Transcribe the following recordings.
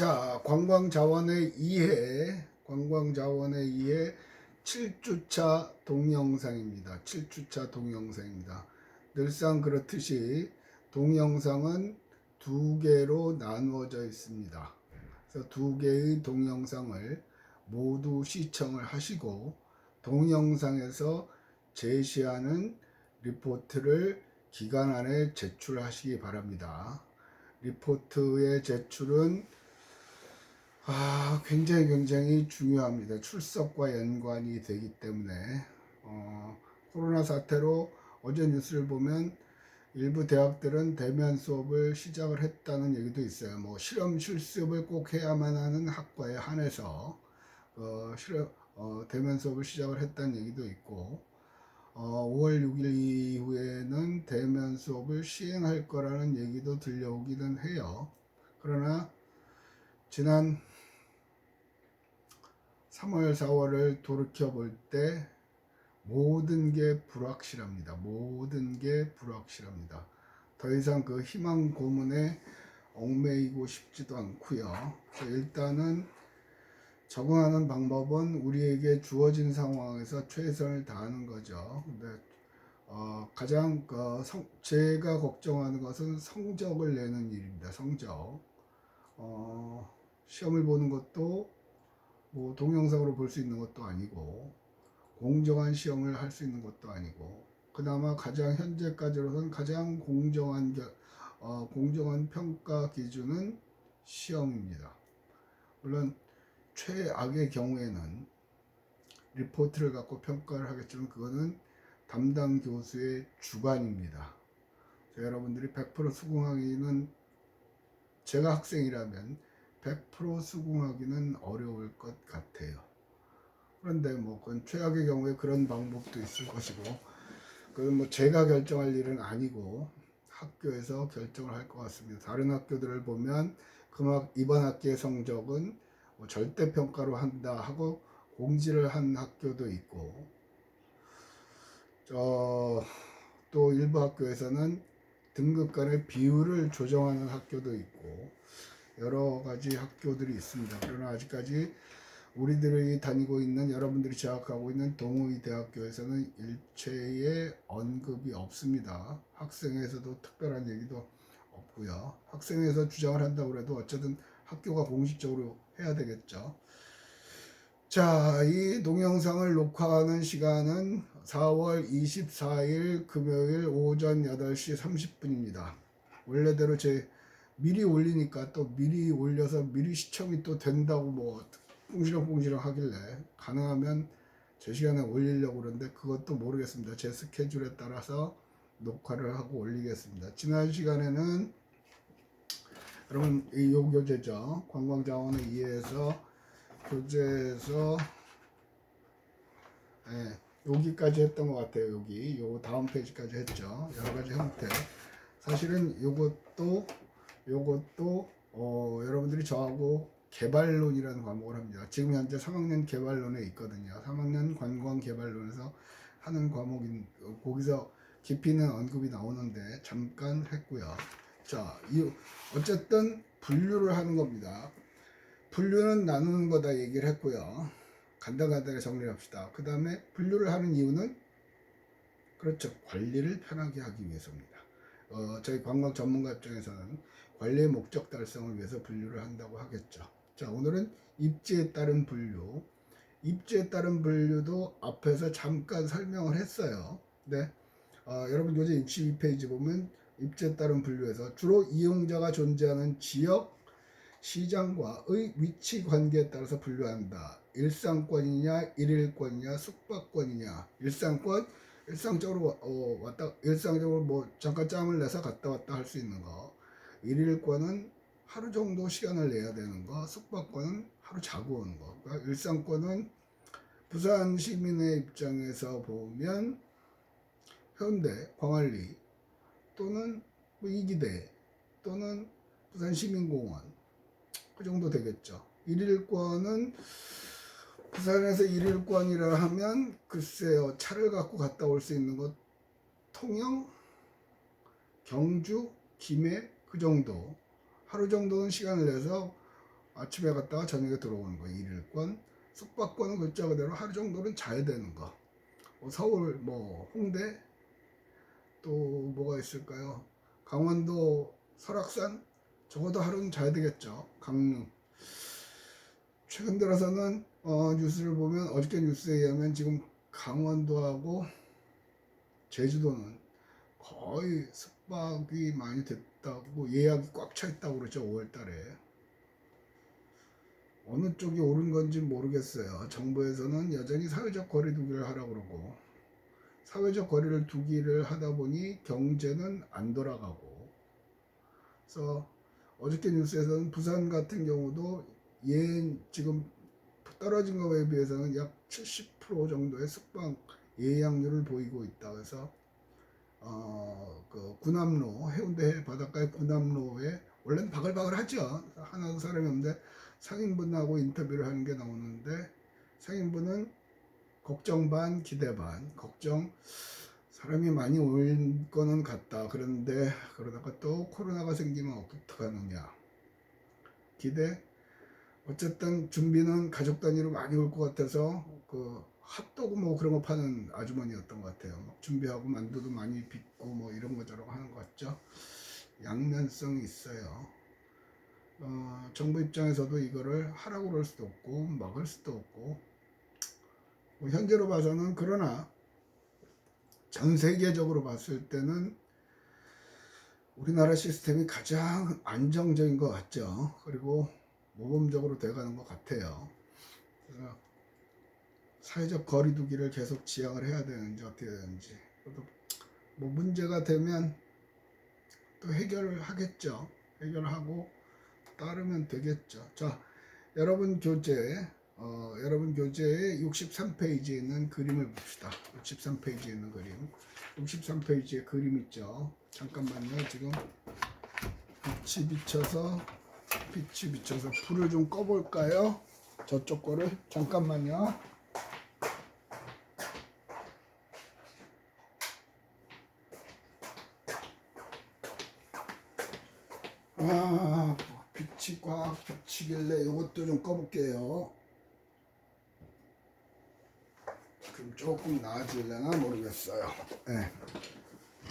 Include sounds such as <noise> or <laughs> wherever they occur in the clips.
자, 관광자원의 이해, 관광자원의 이해 7주차 동영상입니다. 7주차 동영상입니다. 늘상 그렇듯이 동영상은 두 개로 나누어져 있습니다. 그래서 두 개의 동영상을 모두 시청을 하시고 동영상에서 제시하는 리포트를 기간 안에 제출하시기 바랍니다. 리포트의 제출은 아, 굉장히 굉장히 중요합니다. 출석과 연관이 되기 때문에 어, 코로나 사태로 어제 뉴스를 보면 일부 대학들은 대면 수업을 시작을 했다는 얘기도 있어요. 뭐 실험 실습을 꼭 해야만 하는 학과에 한해서 어, 실험 어, 대면 수업을 시작을 했다는 얘기도 있고 어, 5월 6일 이후에는 대면 수업을 시행할 거라는 얘기도 들려오기는 해요. 그러나 지난 3월, 4월을 돌이켜 볼 때 모든 게 불확실합니다. 모든 게 불확실합니다. 더 이상 그 희망 고문에 얽매이고 싶지도 않고요. 일단은 적응하는 방법은 우리에게 주어진 상황에서 최선을 다하는 거죠. 근데 어, 가장 그 성, 제가 걱정하는 것은 성적을 내는 일입니다. 성적. 어, 시험을 보는 것도 뭐 동영상으로 볼 수 있는 것도 아니고 공정한 시험을 할 수 있는 것도 아니고 그나마 가장 현재까지로선 가장 공정한 겨- 어, 공정한 평가 기준은 시험입니다. 물론 최악의 경우에는 리포트를 갖고 평가를 하겠지만 그거는 담당 교수의 주관입니다. 여러분들이 100% 수긍하기는 제가 학생이라면 100% 수긍하기는 어려울 것 같아요. 그런데 뭐 그건 최악의 경우에 그런 방법도 있을 것이고 그건 뭐 제가 결정할 일은 아니고 학교에서 결정을 할 것 같습니다. 다른 학교들을 보면 그막 이번 학기의 성적은 뭐 절대 평가로 한다 하고 공지를 한 학교도 있고 저또 일부 학교에서는 등급 간의 비율을 조정하는 학교도 있고 여러 가지 학교들이 있습니다. 그러나 아직까지 우리들이 다니고 있는 여러분들이 재학하고 있는 동의 대학교에서는 일체의 언급이 없습니다. 학생회에서도 특별한 얘기도 없고요. 학생회에서 주장을 한다고 해도 어쨌든 학교가 공식적으로 해야 되겠죠. 자, 이 동영상을 녹화하는 시간은 4월 24일 금요일 오전 8시 30분입니다. 원래대로 제 미리 올리니까 또 미리 올려서 미리 시청이 또 된다고 뭐 꽁시렁꽁시렁 하길래 가능하면 제 시간에 올리려고 그러는데 그것도 모르겠습니다. 제 스케줄에 따라서 녹화를 하고 올리겠습니다. 지난 시간에는 여러분 이 요 교재죠. 관광자원을 이해해서 교재에서 예, 여기까지 했던 것 같아요. 여기 요 다음 페이지까지 했죠. 여러 가지 형태. 사실은 요것도 요것도 어, 여러분들이 저하고 개발론이라는 과목을 합니다. 지금 현재 3학년 개발론에 있거든요. 3학년 관광 개발론에서 하는 과목인 어, 거기서 깊이는 언급이 나오는데 잠깐 했고요. 자, 이 어쨌든 분류를 하는 겁니다. 분류는 나누는 거다 얘기를 했고요. 간단간단하게 정리를 합시다. 그 다음에 분류를 하는 이유는 그렇죠. 관리를 편하게 하기 위해서입니다. 어, 저희 관광 전문가 입장에서는 관리의 목적 달성을 위해서 분류를 한다고 하겠죠. 자, 오늘은 입지에 따른 분류. 입지에 따른 분류도 앞에서 잠깐 설명을 했어요. 네. 어, 여러분 요새 62페이지 보면 입지에 따른 분류에서 주로 이용자가 존재하는 지역, 시장과의 위치 관계에 따라서 분류한다. 일상권이냐, 일일권이냐, 숙박권이냐. 일상권, 일상적으로 어, 왔다, 일상적으로 뭐 잠깐 짬을 내서 갔다 왔다 할 수 있는 거. 일일권은 하루 정도 시간을 내야 되는 거. 숙박권은 하루 자고 오는 거. 그러니까 일상권은 부산 시민의 입장에서 보면 현대, 광안리 또는 뭐 이기대 또는 부산 시민공원 그 정도 되겠죠. 일일권은 부산에서 일일권이라 하면 글쎄요 차를 갖고 갔다 올 수 있는 것 통영, 경주, 김해 그 정도 하루 정도는 시간을 내서 아침에 갔다가 저녁에 들어오는 거 일일권 숙박권은 글자 그대로 하루 정도는 자야 되는 거. 뭐 서울 뭐 홍대 또 뭐가 있을까요? 강원도 설악산 적어도 하루는 자야 되겠죠. 강릉. 최근 들어서는 어, 뉴스를 보면 어저께 뉴스에 의하면 지금 강원도하고 제주도는 거의 숙박이 많이 됐 다고 예약이 꽉 차 있다고 그러죠 5월 달에. 어느 쪽이 옳은 건지 모르겠어요. 정부에서는 여전히 사회적 거리 두기를 하라고 그러고 사회적 거리를 두기를 하다 보니 경제는 안 돌아가고. 그래서 어저께 뉴스에서는 부산 같은 경우도 예 지금 떨어진 것에 비해서는 약 70% 정도의 숙박 예약률을 보이고 있다. 그래서 어, 그 구남로 해운대 바닷가의 구남로에 원래는 바글바글하죠. 하나도 사람이 없는데 상인분하고 인터뷰를 하는 게 나오는데 상인분은 걱정 반 기대 반 걱정 사람이 많이 올 거는 같다. 그런데 그러다가 또 코로나가 생기면 어떡하느냐. 기대 어쨌든 준비는 가족 단위로 많이 올 것 같아서 그 핫도그 뭐 그런 거 파는 아주머니였던 것 같아요. 막 준비하고 만두도 많이 빚고 뭐 이런 거 저런 거 하는 것 같죠. 양면성이 있어요. 어, 정부 입장에서도 이거를 하라고 그럴 수도 없고 막을 수도 없고 뭐 현재로 봐서는 그러나 전 세계적으로 봤을 때는 우리나라 시스템이 가장 안정적인 것 같죠. 그리고 모범적으로 돼가는 것 같아요. 그래서 사회적 거리두기를 계속 지향을 해야 되는지 어떻게 되는지 뭐 문제가 되면 또 해결을 하겠죠. 해결하고 따르면 되겠죠. 자, 여러분 교재 어, 여러분 교재의 63페이지에 있는 그림을 봅시다. 63페이지에 있는 그림. 63페이지에 그림 있죠. 잠깐만요. 지금 빛이 비쳐서 빛이 비쳐서 불을 좀 꺼볼까요? 저쪽 거를 잠깐만요. 아, 빛이 꽉 비치길래 이것도 좀 꺼볼게요. 그럼 조금 나아질려나 모르겠어요. 네.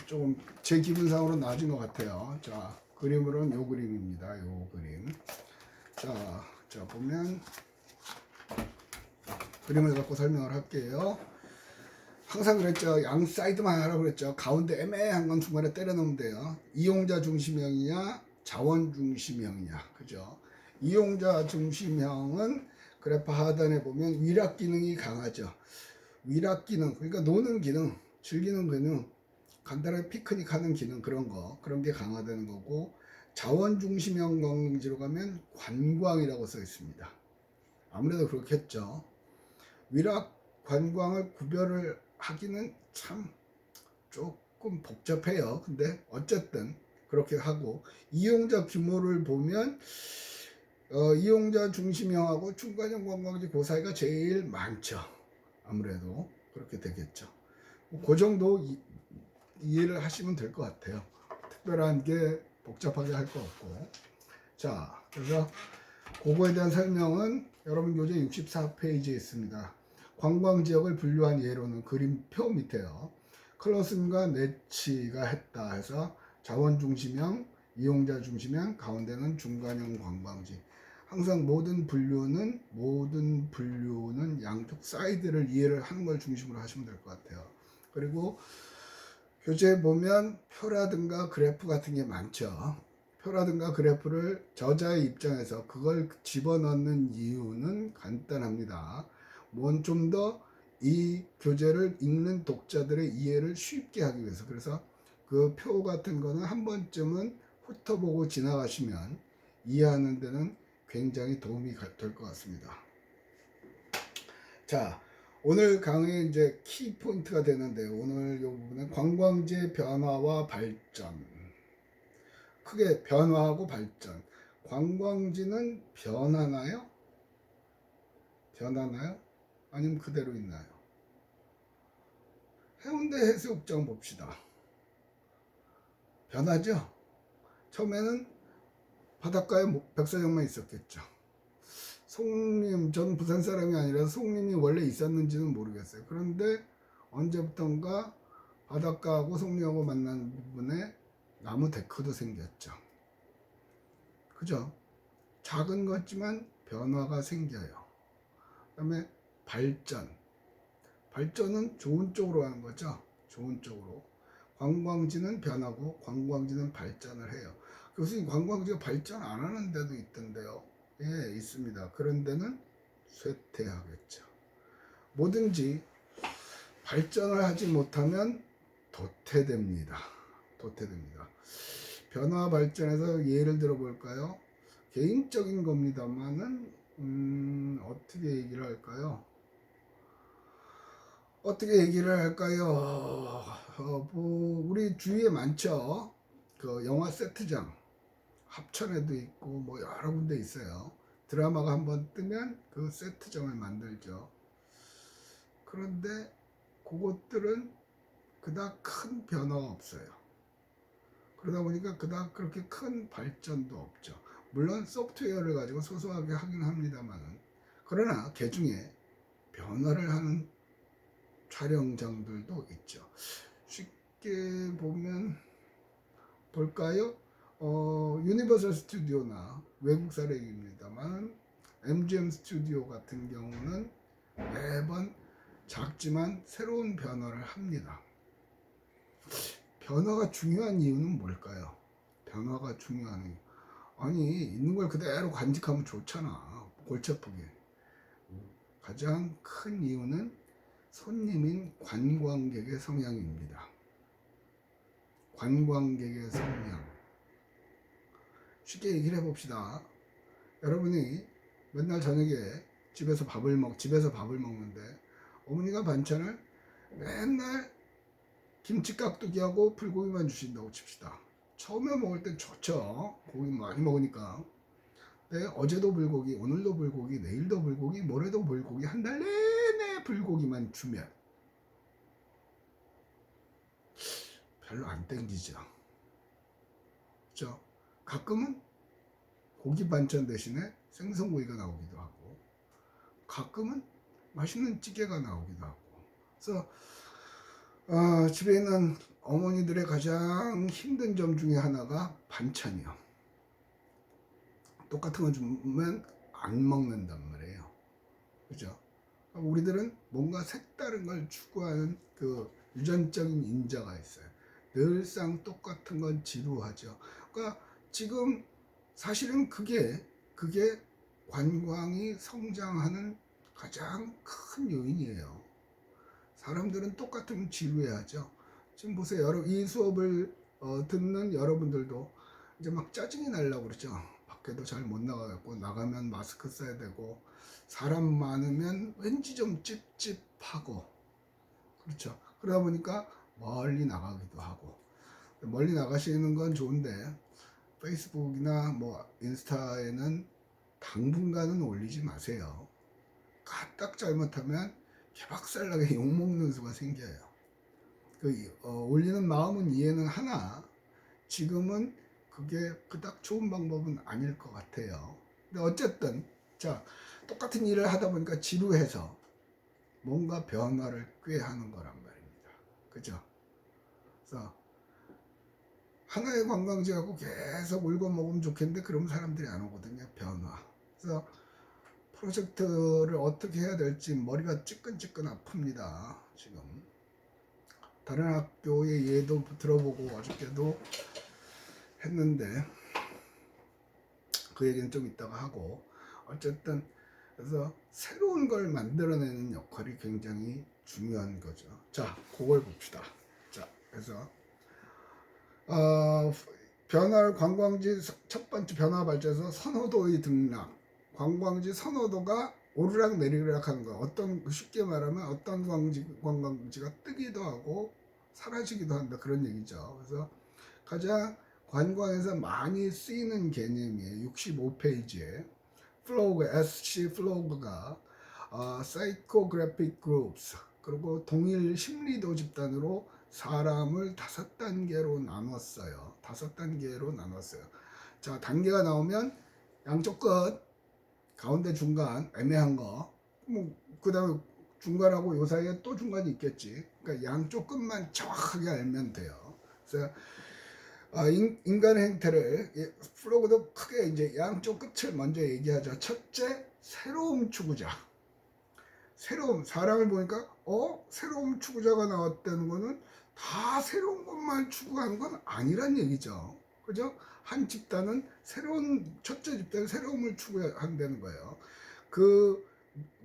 조금 제 기분상으로 나아진 것 같아요. 자, 그림으로는 요 그림입니다. 요 그림. 자, 자 보면 그림을 갖고 설명을 할게요. 항상 그랬죠. 양 사이드만 하라고 그랬죠. 가운데 애매한 건 중간에 때려 넣으면 돼요. 이용자 중심형이냐, 자원 중심형이냐. 그죠? 이용자 중심형은 그래프 하단에 보면 위락 기능이 강하죠. 위락 기능, 그러니까 노는 기능, 즐기는 기능, 간단하게 피크닉 하는 기능 그런 거, 그런 게 강화되는 거고 자원 중심형 관광지로 가면 관광이라고 써 있습니다. 아무래도 그렇겠죠. 위락 관광을 구별을 하기는 참 조금 복잡해요. 근데 어쨌든 그렇게 하고 이용자 규모를 보면 어, 이용자 중심형하고 중간형 관광지 그 사이가 제일 많죠. 아무래도 그렇게 되겠죠. 뭐그 정도 이, 이해를 하시면 될 것 같아요. 특별한 게 복잡하게 할 거 없고. 자, 그래서 그거에 대한 설명은 여러분 교재 64페이지에 있습니다. 관광 지역을 분류한 예로는 그림표 밑에요. 클러슨과 네치가 했다 해서 자원 중심형, 이용자 중심형, 가운데는 중간형 관광지. 항상 모든 분류는 모든 분류는 양쪽 사이드를 이해를 하는 걸 중심으로 하시면 될 것 같아요. 그리고 교재에 보면 표라든가 그래프 같은 게 많죠. 표라든가 그래프를 저자의 입장에서 그걸 집어넣는 이유는 간단합니다. 뭔 좀 더 이 교재를 읽는 독자들의 이해를 쉽게 하기 위해서. 그래서 그 표 같은 거는 한 번쯤은 훑어보고 지나가시면 이해하는 데는 굉장히 도움이 될 것 같습니다. 자, 오늘 강의 이제 키 포인트가 되는데 오늘 이 부분은 관광지의 변화와 발전. 크게 변화하고 발전. 관광지는 변하나요? 변하나요? 아니면 그대로 있나요? 해운대 해수욕장 봅시다. 변하죠? 처음에는 바닷가에 목- 백사장만 있었겠죠. 송림 전 부산 사람이 아니라 송림이 원래 있었는지는 모르겠어요. 그런데 언제부턴가 바닷가하고 송림하고 만난 부분에 나무 데크도 생겼죠. 그죠? 작은 거지만 변화가 생겨요. 그 다음에 발전. 발전은 좋은 쪽으로 하는 거죠. 좋은 쪽으로. 관광지는 변하고 관광지는 발전을 해요. 교수님 관광지가 발전 안 하는 데도 있던데요. 예, 있습니다. 그런 데는 쇠퇴하겠죠. 뭐든지 발전을 하지 못하면 도태됩니다. 도태됩니다. 변화 발전에서 예를 들어 볼까요? 개인적인 겁니다만은 음, 어떻게 얘기를 할까요? 어떻게 얘기를 할까요? 어, 뭐 우리 주위에 많죠. 그 영화 세트장 합천에도 있고 뭐 여러 군데 있어요. 드라마가 한번 뜨면 그 세트장을 만들죠. 그런데 그것들은 그닥 큰 변화가 없어요. 그러다 보니까 그닥 그렇게 큰 발전도 없죠. 물론 소프트웨어를 가지고 소소하게 하긴 합니다만은 그러나 그 중에 변화를 하는 촬영장들도 있죠. 쉽게 보면 볼까요? 어, 유니버설 스튜디오나 외국 사례입니다만 MGM 스튜디오 같은 경우는 매번 작지만 새로운 변화를 합니다. 변화가 중요한 이유는 뭘까요? 변화가 중요한 이유. 아니 있는 걸 그대로 간직하면 좋잖아. 골치 아프게. 가장 큰 이유는 손님인 관광객의 성향입니다. 관광객의 성향. 쉽게 얘기를 해봅시다. 여러분이 맨날 저녁에 집에서 밥을 먹, 집에서 밥을 먹는데 어머니가 반찬을 맨날 김치 깍두기하고 불고기만 주신다고 칩시다. 처음에 먹을 땐 좋죠. 고기 많이 먹으니까. 근데 어제도 불고기, 오늘도 불고기, 내일도 불고기, 모레도 불고기, 한 달 내내 불고기만 주면 별로 안 땡기죠. 그죠? 가끔은 고기 반찬 대신에 생선구이가 나오기도 하고, 가끔은 맛있는 찌개가 나오기도 하고. 그래서 어, 집에 있는 어머니들의 가장 힘든 점 중에 하나가 반찬이요. 똑같은 거 주면 안 먹는단 말이에요. 그죠? 우리들은 뭔가 색다른 걸 추구하는 그 유전적인 인자가 있어요. 늘상 똑같은 건 지루하죠. 그러니까 지금 사실은 그게 그게 관광이 성장하는 가장 큰 요인이에요. 사람들은 똑같으면 지루해하죠. 지금 보세요. 여러 이 수업을 어, 듣는 여러분들도 이제 막 짜증이 날라고 그러죠. 밖에도 잘 못 나가고 나가면 마스크 써야 되고 사람 많으면 왠지 좀 찝찝하고 그렇죠. 그러다 보니까 멀리 나가기도 하고 멀리 나가시는 건 좋은데 페이스북이나 뭐 인스타에는 당분간은 올리지 마세요. 까딱 잘못하면 개박살나게 <laughs> 욕먹는 수가 생겨요. 그 어, 올리는 마음은 이해는 하나 지금은 그게 그닥 좋은 방법은 아닐 것 같아요. 근데 어쨌든 자 똑같은 일을 하다 보니까 지루해서 뭔가 변화를 꾀하는 거란 말입니다. 그죠? 그래서 하나의 관광지하고 계속 울고 먹으면 좋겠는데 그러면 사람들이 안 오거든요. 변화. 그래서 프로젝트를 어떻게 해야 될지 머리가 찌끈찌끈 아픕니다. 지금 다른 학교의 예도 들어보고 어저께도 했는데 그 얘기는 좀 이따가 하고 어쨌든 그래서 새로운 걸 만들어내는 역할이 굉장히 중요한 거죠. 자, 그걸 봅시다. 자, 그래서 어, 변화 관광지 첫 번째 변화 발전에서 선호도의 등락, 관광지 선호도가 오르락 내리락 하는 거. 어떤 쉽게 말하면 어떤 관광지 관광지가 뜨기도 하고 사라지기도 한다 그런 얘기죠. 그래서 가장 관광에서 많이 쓰이는 개념이에요. 65페이지에 플로그 SC 플로그가 어, 사이코그래픽 그룹스 그리고 동일 심리도 집단으로 사람을 다섯 단계로 나눴어요. 다섯 단계로 나눴어요. 자 단계가 나오면 양쪽 끝 가운데 중간 애매한 거. 뭐 그다음에 중간하고 요 사이에 또 중간이 있겠지. 그러니까 양쪽 끝만 정확하게 알면 돼요. 그래서 아, 인, 인간의 행태를 이 프로그도 크게 이제 양쪽 끝을 먼저 얘기하죠. 첫째, 새로움 추구자. 새로움 사람을 보니까 어 새로움 추구자가 나왔다는 거는 다 새로운 것만 추구하는 건 아니란 얘기죠. 그죠? 한 집단은 새로운 첫째 집단은 새로움을 추구한다는 거예요. 그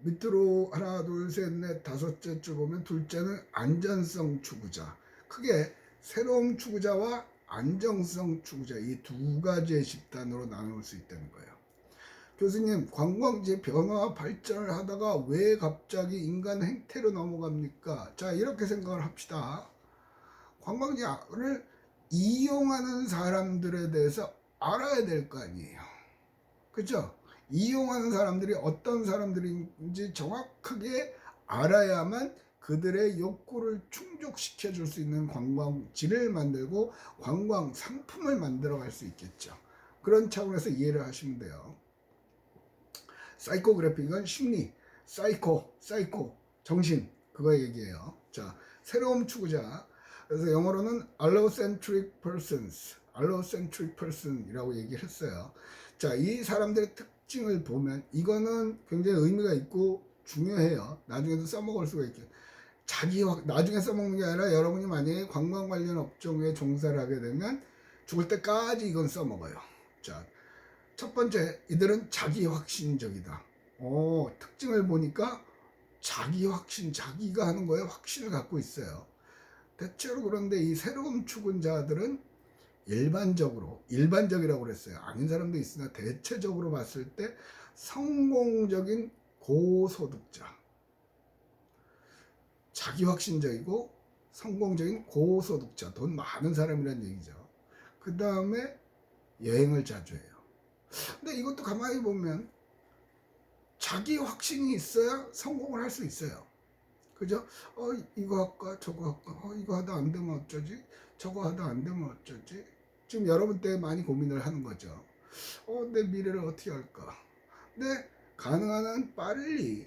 밑으로 하나 둘셋넷 다섯째 줄 보면 둘째는 안전성 추구자. 크게 새로움 추구자와 안정성 추구자 이 두 가지의 집단으로 나눌 수 있다는 거예요. 교수님, 관광지 변화 발전을 하다가 왜 갑자기 인간 행태로 넘어갑니까? 자, 이렇게 생각을 합시다. 관광지를 이용하는 사람들에 대해서 알아야 될 거 아니에요. 그죠? 이용하는 사람들이 어떤 사람들인지 정확하게 알아야만 그들의 욕구를 충족시켜 줄 수 있는 관광지를 만들고 관광 상품을 만들어 갈 수 있겠죠. 그런 차원에서 이해를 하시면 돼요. 사이코그래픽은 심리, 사이코, 사이코, 정신 그거 얘기해요. 자, 새로움 추구자. 그래서 영어로는 allocentric persons, allocentric person이라고 얘기를 했어요. 자, 이 사람들의 특징을 보면 이거는 굉장히 의미가 있고 중요해요. 나중에도 써먹을 수가 있게. 자기 확 나중에 써먹는 게 아니라 여러분이 만약에 관광 관련 업종에 종사를 하게 되면 죽을 때까지 이건 써먹어요. 자, 첫 번째, 이들은 자기 확신적이다. 어, 특징을 보니까 자기 확신, 자기가 하는 거에 확신을 갖고 있어요. 대체로 그런데 이 새로운 추근자들은 일반적으로, 일반적이라고 그랬어요. 아닌 사람도 있으나 대체적으로 봤을 때 성공적인 고소득자. 자기 확신적이고 성공적인 고소득자, 돈 많은 사람이라는 얘기죠. 그 다음에 여행을 자주 해요. 근데 이것도 가만히 보면 자기 확신이 있어야 성공을 할 수 있어요. 그죠? 어, 이거 할까? 저거 할까? 어, 이거 하다 안 되면 어쩌지? 저거 하다 안 되면 어쩌지? 지금 여러분 때 많이 고민을 하는 거죠. 어, 내 미래를 어떻게 할까? 근데 가능한 한 빨리,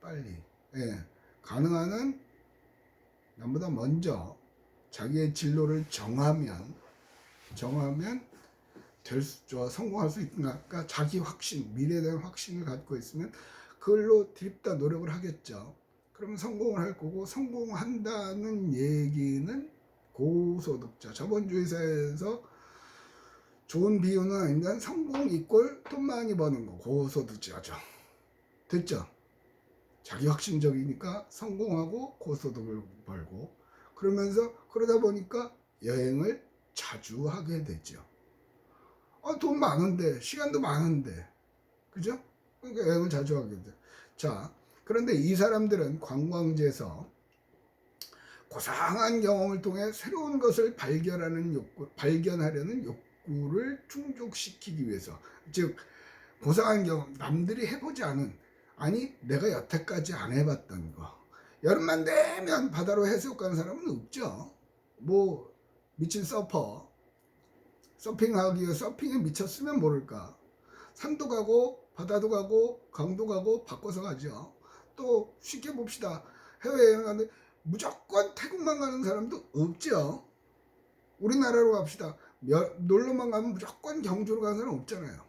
빨리, 예, 가능한 한 남보다 먼저 자기의 진로를 정하면, 정하면 될 수, 저 성공할 수 있구나. 그러니까 자기 확신, 미래에 대한 확신을 갖고 있으면 그걸로 드립다 노력을 하겠죠. 그러면 성공을 할 거고 성공한다는 얘기는 고소득자. 주에서 좋은 비유는 아니면 성공 이꼴 돈 많이 버는 거 고소득자죠. 됐죠? 자기 확신적이니까 성공하고 고소득을 벌고 그러면서 그러다 보니까 여행을 자주 하게 되죠. 아, 돈 많은데, 시간도 많은데. 그죠? 그러니까 여행을 자주 하게 돼. 자, 그런데 이 사람들은 관광지에서 고상한 경험을 통해 새로운 것을 발견하는 욕구, 발견하려는 욕구를 충족시키기 위해서. 즉, 고상한 경험, 남들이 해보지 않은, 아니, 내가 여태까지 안 해봤던 거. 여름만 되면 바다로 해수욕 가는 사람은 없죠. 뭐, 미친 서퍼, 서핑하기 위해 서핑에 미쳤으면 모를까. 산도 가고 바다도 가고 강도 가고 바꿔서 가죠. 또 쉽게 봅시다. 해외여행 가는데 무조건 태국만 가는 사람도 없죠. 우리나라로 갑시다. 몇, 놀러만 가면 무조건 경주로 가는 사람 없잖아요.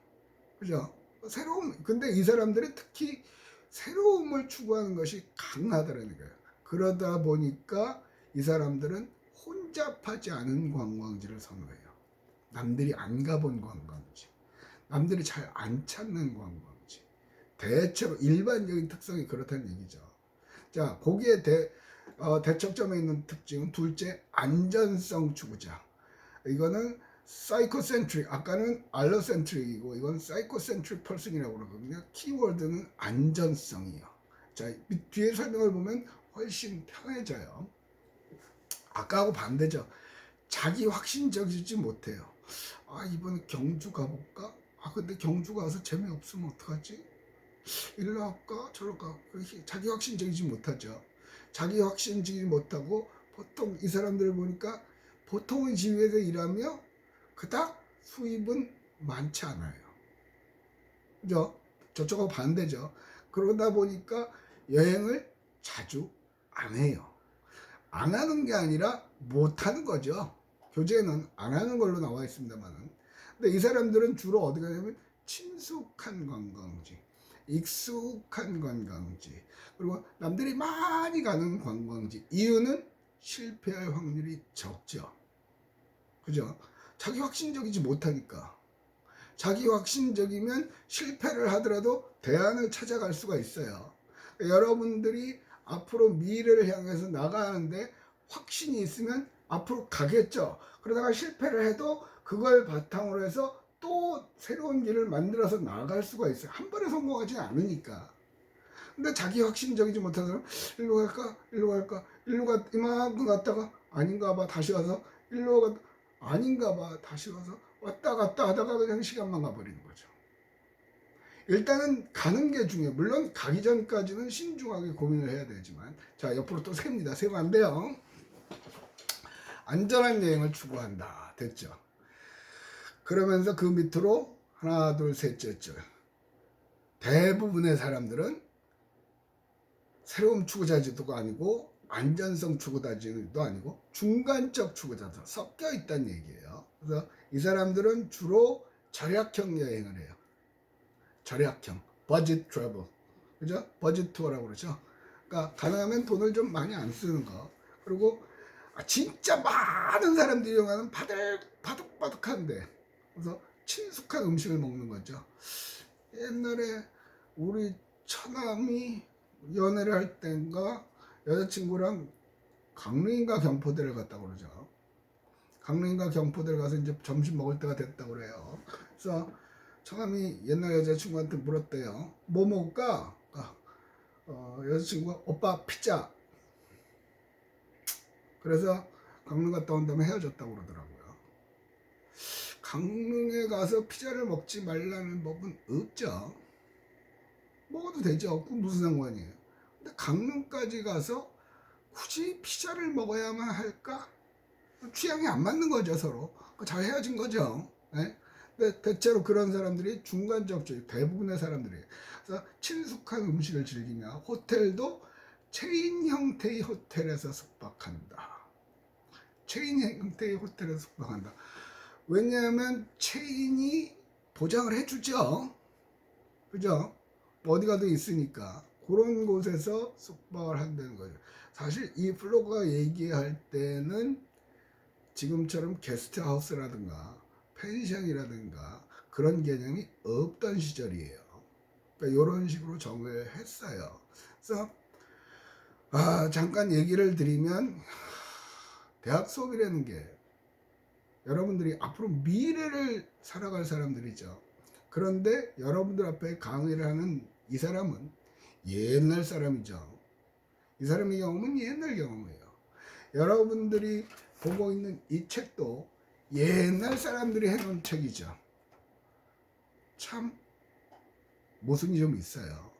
그죠? 새로움. 근데 이 사람들이 특히 새로움을 추구하는 것이 강하다는 거예요. 그러다 보니까 이 사람들은 혼잡하지 않은 관광지를 선호해요. 남들이 안 가본 관광지, 남들이 잘 안 찾는 관광지. 대체로 일반적인 특성이 그렇다는 얘기죠. 자, 거기에 대, 어, 대척점에 있는 특징은 둘째, 안전성 추구자. 이거는 사이코센트릭, 아까는 알로센트릭이고 이건 사이코센트릭 펄슨이라고 그러거든요. 키워드는 안전성이요. 자, 뒤에 설명을 보면 훨씬 편해져요. 아까하고 반대죠. 자기 확신적이지 못해요. 아 이번에 경주 가볼까? 아 근데 경주 가서 재미없으면 어떡하지? 일로 할까? 저로 가? 자기 확신적이지 못하죠. 자기 확신적이지 못하고 보통 이 사람들을 보니까 보통의 지위에서 일하며 그닥 수입은 많지 않아요. 그죠? 저쪽하고 반대죠. 그러다 보니까 여행을 자주 안 해요. 안 하는 게 아니라 못 하는 거죠. 교재에는 안 하는 걸로 나와 있습니다만은. 근데 이 사람들은 주로 어디 가냐면 친숙한 관광지, 익숙한 관광지, 그리고 남들이 많이 가는 관광지. 이유는 실패할 확률이 적죠. 그죠? 자기 확신적이지 못하니까. 자기 확신적이면 실패를 하더라도 대안을 찾아갈 수가 있어요. 여러분들이 앞으로 미래를 향해서 나가는데 확신이 있으면 앞으로 가겠죠. 그러다가 실패를 해도 그걸 바탕으로 해서 또 새로운 길을 만들어서 나아갈 수가 있어요. 한 번에 성공하지 않으니까. 근데 자기 확신적이지 못한 사람, 일로 갈까? 일로 갈까? 일로 가, 이만큼 갔다가 아닌가 봐. 다시 와서 일로 가, 아닌가 봐. 다시 와서 왔다 갔다 하다가 그냥 시간만 가버리는 거죠. 일단은 가는 게 중요해요. 물론 가기 전까지는 신중하게 고민을 해야 되지만 자 옆으로 또 셉니다. 세면 안 돼요. 안전한 여행을 추구한다. 됐죠. 그러면서 그 밑으로 하나 둘 셋째 줄 대부분의 사람들은 새로움 추구자지도 아니고 안전성 추구자지도 아니고 중간적 추구자도 섞여 있다는 얘기예요. 그래서 이 사람들은 주로 절약형 여행을 해요. 절약형, 버짓 트래블, 그죠? 버짓 투어라고 그러죠. 그러니까 가능하면 돈을 좀 많이 안 쓰는 거. 그리고 아, 진짜 많은 사람들이 이용하는 바들 바득바득한데 그래서 친숙한 음식을 먹는 거죠. 옛날에 우리 처남이 연애를 할 때인가 여자친구랑 강릉인가 경포대를 갔다고 그러죠. 강릉인가 경포대를 가서 이제 점심 먹을 때가 됐다고 그래요. 그래서 처남이 옛날 여자친구한테 물었대요. 뭐 먹을까? 아, 어, 여자친구가 오빠 피자. 그래서 강릉 갔다 온 다음에 헤어졌다고 그러더라고요. 강릉에 가서 피자를 먹지 말라는 법은 없죠. 먹어도 되죠. 그 무슨 상관이에요. 강릉까지 가서 굳이 피자를 먹어야만 할까? 취향이 안 맞는 거죠, 서로. 잘 헤어진 거죠. 네? 근데 대체로 그런 사람들이 중간적 주 대부분의 사람들이 그래서 친숙한 음식을 즐기며 호텔도 체인 형태의 호텔에서 숙박한다. 체인 형태의 호텔에서 숙박한다. 왜냐하면 체인이 보장을 해주죠. 그죠? 어디 가도 있으니까 그런 곳에서 숙박을 한다는 거죠. 사실 이 플로그가 얘기할 때는 지금처럼 게스트하우스라든가 펜션이라든가 그런 개념이 없던 시절이에요. 그러니까 이런 식으로 정을 했어요. 그래서 아, 잠깐 얘기를 드리면 대학 수업이라는 게 여러분들이 앞으로 미래를 살아갈 사람들이죠. 그런데 여러분들 앞에 강의를 하는 이 사람은 옛날 사람이죠. 이 사람의 경험은 옛날 경험이에요. 여러분들이 보고 있는 이 책도 옛날 사람들이 해놓은 책이죠. 참 모순이 좀 있어요.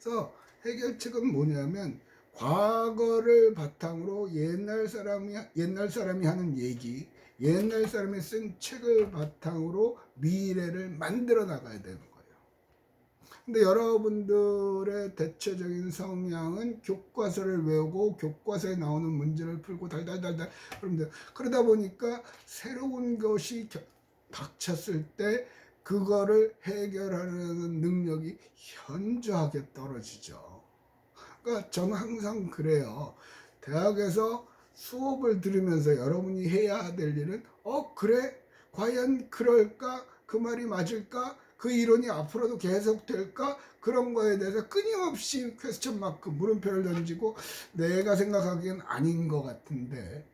그래서 해결책은 뭐냐면 과거를 바탕으로 옛날 사람이 옛날 사람이 하는 얘기, 옛날 사람이 쓴 책을 바탕으로 미래를 만들어 나가야 되는. 근데 여러분들의 대체적인 성향은 교과서를 외우고 교과서에 나오는 문제를 풀고 달달달달 그러면 그러다 보니까 새로운 것이 닥쳤을 때 그거를 해결하는 능력이 현저하게 떨어지죠. 그러니까 저는 항상 그래요. 대학에서 수업을 들으면서 여러분이 해야 될 일은 어 그래 과연 그럴까 그 말이 맞을까 그 이론이 앞으로도 계속될까? 그런 거에 대해서 끊임없이 퀘스천 마크 물음표를 던지고 내가 생각하기엔 아닌 것 같은데.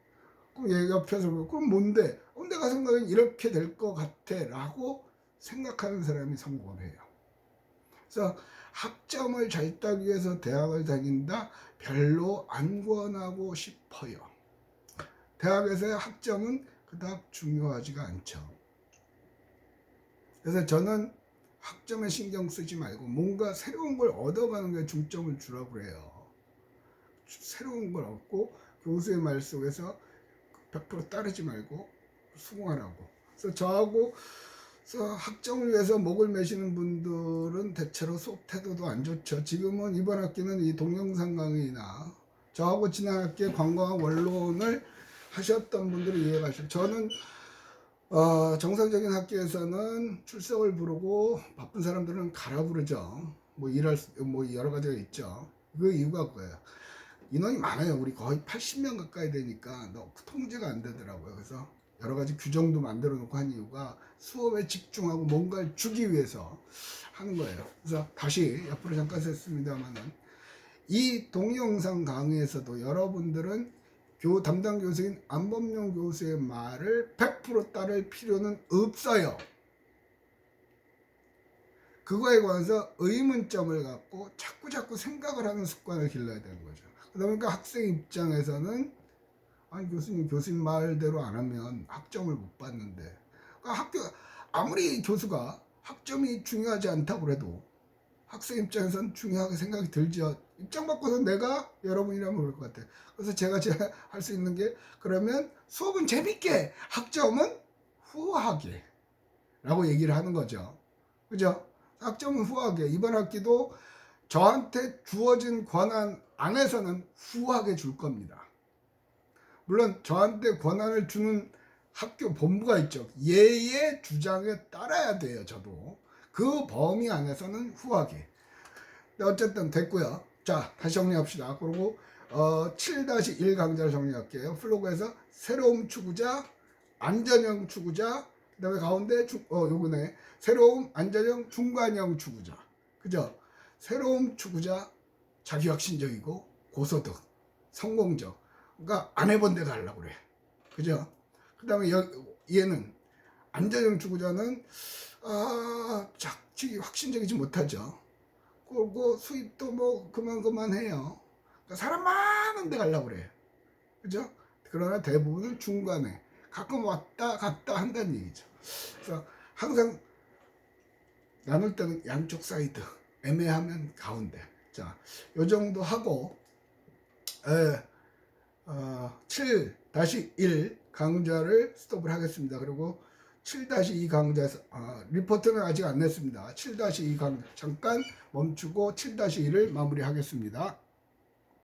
그럼 얘 옆에서 그럼 뭔데? 어, 내가 생각엔 이렇게 될 것 같아 라고 생각하는 사람이 성공을 해요. 그래서 학점을 잘 따기 위해서 대학을 다닌다? 별로 안 권하고 싶어요. 대학에서의 학점은 그닥 중요하지가 않죠 그래서 저는 학점에 신경 쓰지 말고 뭔가 새로운 걸 얻어가는 게 중점을 주라고 그래요. 새로운 걸 얻고 교수의 말 속에서 100% 따르지 말고 수긍하라고. 그래서 저하고 그래서 학점을 위해서 목을 매시는 분들은 대체로 수업 태도도 안 좋죠. 지금은 이번 학기는 이 동영상 강의나 저하고 지난 학기에 관광학 원론을 하셨던 분들이 이해가시죠. 저는 어, 정상적인 학교에서는 출석을 부르고 바쁜 사람들은 가라 부르죠. 뭐 일할 수- 뭐 여러 가지가 있죠. 그 이유가 그거예요. 인원이 많아요. 우리 거의 80명 가까이 되니까 너 통제가 안 되더라고요. 그래서 여러 가지 규정도 만들어 놓고 한 이유가 수업에 집중하고 뭔가를 주기 위해서 하는 거예요. 그래서 다시 옆으로 잠깐 썼습니다만은 이 동영상 강의에서도 여러분들은 교 담당 교수인 안범용 교수의 말을 100% 따를 필요는 없어요. 그거에 관해서 의문점을 갖고 자꾸 자꾸 생각을 하는 습관을 길러야 되는 거죠. 그러다 보니까 학생 입장에서는 아니 교수님 교수님 말대로 안 하면 학점을 못 받는데 그러니까 학교 아무리 교수가 학점이 중요하지 않다고 그래도 학생 입장에선 중요하게 생각이 들죠. 입장 바꿔서 내가 여러분이라면 그럴 것 같아요. 그래서 <laughs> 제가 할 수 있는 게 그러면 수업은 재밌게 학점은 후하게 라고 얘기를 하는 거죠. 그죠? 학점은 후하게 이번 학기도 저한테 주어진 권한 안에서는 후하게 줄 겁니다. 물론 저한테 권한을 주는 학교 본부가 있죠. 얘의 주장에 따라야 돼요. 저도 그 범위 안에서는 후하게. 어쨌든 됐고요. 자 다시 정리합시다. 그리고 어, 7-1 강좌를 정리할게요. 플로그에서 새로운 추구자, 안전형 추구자, 그 다음에 가운데 주, 어 요거네 새로운 안전형 중간형 추구자, 그죠? 새로운 추구자 자기 확신적이고 고소득, 성공적. 그러니까 안 해본 데 가려고 그래, 그죠? 그 다음에 여, 얘는 안전형 추구자는 아 자기 확신적이지 못하죠. 그리고 수입도 뭐 그만 그만 해요. 그러니까 사람 많은 데 가려고 그래요. 그죠? 그러나 대부분은 중간에 가끔 왔다 갔다 한다는 얘기죠. 그래서 항상 나눌 때는 양쪽 사이드 애매하면 가운데 자, 요 정도 하고 에, 어, 7-1 강좌를 스톱을 하겠습니다. 그리고 7-2 강좌에서 아, 리포트는 아직 안 냈습니다. 7-2 강좌 잠깐 멈추고 7-1을 마무리하겠습니다.